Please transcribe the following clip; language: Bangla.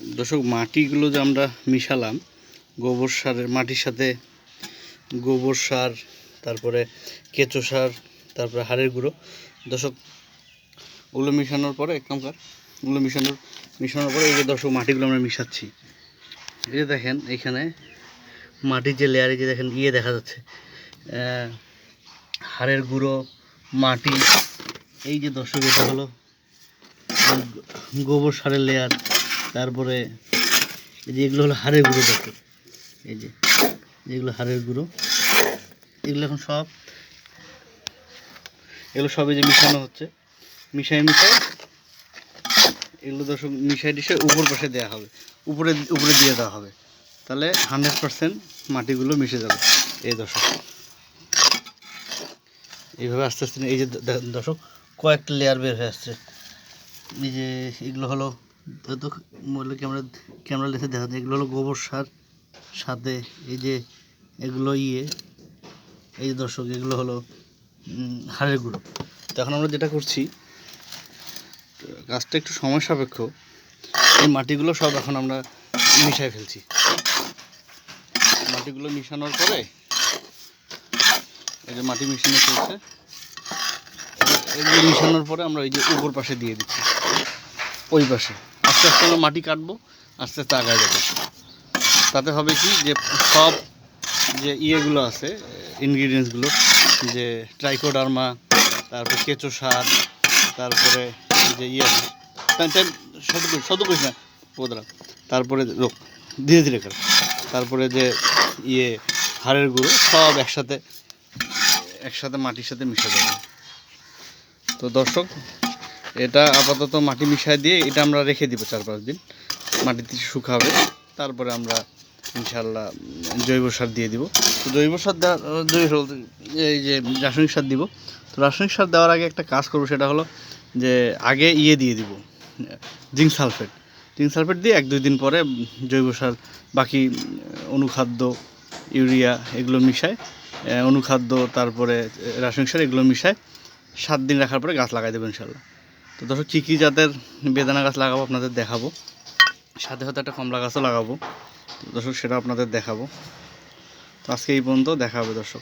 দর্শক, মাটিগুলো যে আমরা মিশালাম, গোবর সারের মাটির সাথে গোবর সার, তারপরে কেঁচো সার, তারপরে হাড়ের গুঁড়ো। দর্শক, ওগুলো মিশানোর পরে, এক কামকার ওগুলো মিশানোর মিশানোর পরে এই যে দর্শক, মাটিগুলো আমরা মিশাচ্ছি। এই যে দেখেন, এখানে মাটির যে লেয়ারে যে দেখেন ইয়ে দেখা যাচ্ছে। হাড়ের গুঁড়ো, মাটি, এই যে দর্শক, এটা হলো গোবর সারের লেয়ার তারপরে এই যে এগুলো হলো হাড়ের গুঁড়ো দেখো। এই যে যেগুলো হাড়ের গুঁড়ো। এগুলো এখন সব, এগুলো সব এই যে মিশানো হচ্ছে। মিশাই মিশাই এগুলো দর্শক মিশাই টিশে উপর পাশে দেওয়া হবে। উপরে উপরে দিয়ে দেওয়া হবে। তাহলে হান্ড্রেড পার্সেন্ট মাটিগুলো মিশে যাবে। এই দর্শক। এইভাবে আস্তে আস্তে এই যে দর্শক, কয়েকটা লেয়ার বের হয়ে আসছে। এই যে এগুলো হলো তো বললে ক্যামেরা ক্যামেরা লেখে দেখা যায়। এগুলো হলো গোবর সার, সাথে এই যে এগুলো ইয়ে এই দর্শক, এগুলো হলো হাড়ের গুঁড়ো। তো এখন আমরা যেটা করছি কাজটা একটু সময় সাপেক্ষ, এই মাটিগুলো সব এখন আমরা মিশাই ফেলছি। মাটিগুলো মিশানোর পরে, এই যে মাটি মিশানো চলছে এগুলো মিশানোর পরে আমরা এই যে উপর পাশে দিয়ে দিচ্ছি, ওই পাশে। আস্তে আস্তে আমরা মাটি কাটবো, আস্তে আস্তে আগায় যাবে। তাতে হবে কি যে সব যে ইয়েগুলো আছে ইনগ্রিডিয়েন্টসগুলো যে ট্রাইকোডার্মা তারপরে কেঁচো সার, তারপরে যে ইয়ে আছে টাইম টাইম শত শত করিস না বোধরা তারপরে ধীরে ধীরে কর। তারপরে যে ইয়ে হাড়ের গুঁড়ো, সব একসাথে একসাথে মাটির সাথে মিশে যাবে। তো দর্শক এটা আপাতত মাটি মিশাই দিয়ে এটা আমরা রেখে দিব চার পাঁচ দিন। মাটিতে শুকাবে। তারপরে আমরা ইনশাল্লাহ জৈব সার দিয়ে দিব। তো জৈব সার দেওয়ার জৈব এই যে রাসায়নিক সার দিব। তো রাসায়নিক সার দেওয়ার আগে একটা কাজ করব, সেটা হলো যে আগে ইয়ে দিয়ে দিব, জিঙ্ক সালফেট। জিঙ্ক সালফেট দিয়ে এক দুই দিন পরে জৈব সার, বাকি অনুখাদ্য, ইউরিয়া এগুলো মিশায় অনুখাদ্য, তারপরে রাসায়নিক সার এগুলো মিশায় সাত দিন রাখার পরে গাছ লাগাই দেবো ইনশাল্লাহ তো দর্শক, কী কী জাতের বেদানা গাছ লাগাবো আপনাদের দেখাবো। সাথে সাথে একটা কমলা গাছও লাগাবো। দর্শক, সেটা আপনাদের দেখাবো। তো আজকে এই পর্যন্ত দেখা হবে দর্শক।